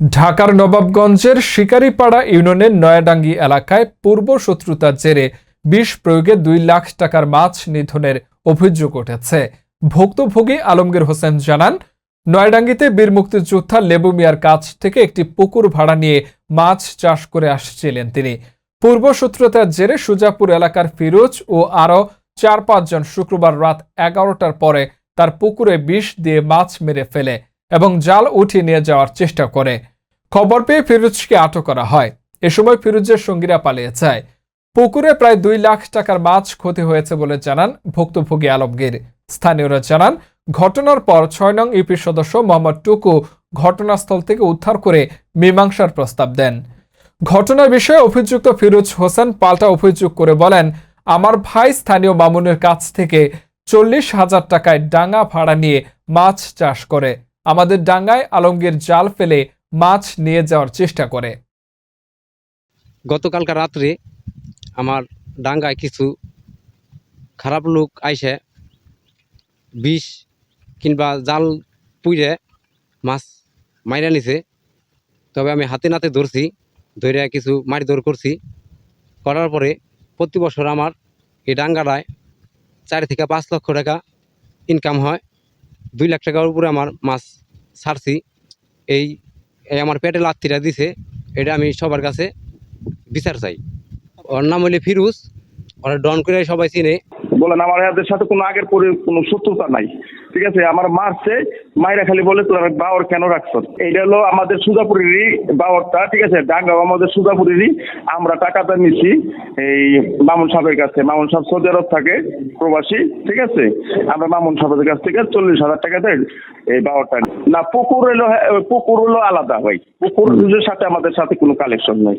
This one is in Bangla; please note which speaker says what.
Speaker 1: ঢাকার নবাবগঞ্জের শিকারীপাড়া ইউনিয়নের নয়াডাঙ্গি এলাকায় পূর্ব শত্রুতার জেরে বিষ প্রয়োগে দুই লাখ টাকার মাছ নিধনের অভিযোগ উঠেছে। ভুক্তভোগী আলমগীর হোসেন জানান, নয়াডাঙ্গিতে বীর মুক্তিযোদ্ধা লেবু মিয়ার কাছ থেকে একটি পুকুর ভাড়া নিয়ে মাছ চাষ করে আসছিলেন তিনি। পূর্ব শত্রুতার জেরে সুজাপুর এলাকার ফিরোজ ও আরও চার পাঁচজন শুক্রবার রাত এগারোটার পরে তার পুকুরে বিষ দিয়ে মাছ মেরে ফেলে। এবং জাল উঠিয়ে নিয়ে যাওয়ার চেষ্টা করে। খবর পেয়ে ফিরোজকে আটক করা হয়। এ সময় ফিরোজের সঙ্গীরা পালিয়ে যায়। পুকুরে প্রায় দুই লাখ টাকার মাছ ক্ষতি হয়েছে বলে জানান ভুক্তভোগী আলমগীর। স্থানীয়রা জানান, ঘটনার পর ছয় নং ইউপি সদস্য মোহাম্মদ টুকু ঘটনাস্থল থেকে উদ্ধার করে মীমাংসার প্রস্তাব দেন। ঘটনার বিষয়ে অভিযুক্ত ফিরোজ হোসেন পাল্টা অভিযোগ করে বলেন, আমার ভাই স্থানীয় মামুনের কাছ থেকে চল্লিশ হাজার টাকায় ডাঙা ভাড়া নিয়ে মাছ চাষ করে। আমাদের ডাঙ্গায় আলমগীর জাল ফেলে মাছ নিয়ে যাওয়ার চেষ্টা করে।
Speaker 2: গতকালকা রাত্রে আমার ডাঙ্গায় কিছু খারাপ লোক আইসে বিষ কিংবা জাল পুইরে মাছ মাইরা নিছে। তবে আমি হাতে নাতে ধরছি ধরে কিছু মারি দৌড় করছি। করার পরে প্রতি বছর আমার এই ডাঙ্গাটায় চার থেকে পাঁচ লক্ষ টাকা ইনকাম হয়। দুই লাখ টাকার উপরে আমার মাছ ছাড়ছি। এই আমার পেটে লাত্তিটা দিছে, এটা আমি সবার কাছে বিচার চাই। ওর নাম হলে ফিরুজ, ওরা ডন করে সবাই চিনে।
Speaker 3: বলেন আমার এদের সাথে কোনো আগের পরে কোনো শত্রুতা নাই। ঠিক আছে? আমার মারছে মাইরা খালি বলে তোর বাওয়ার কেন রাখছ? এইটা হলো আমাদের সুজাপুরেরই বাওয়ারটা ঠিক আছে? ডাঙ্গাও আমাদের সুজাপুরেরই। আমরা টাকাটা নিছি এই মামুন সাহেবের কাছে মামুন সাহেব সৌদি আরব থাকে প্রবাসী ঠিক আছে? আমরা মামুন সাহেবের কাছ থেকে চল্লিশ হাজার টাকা দেয় এই বাওয়ারটা না পুকুর হলো পুকুর হলো আলাদা ভাই। পুকুরের সাথে আমাদের সাথে কোনো কালেকশন নেই।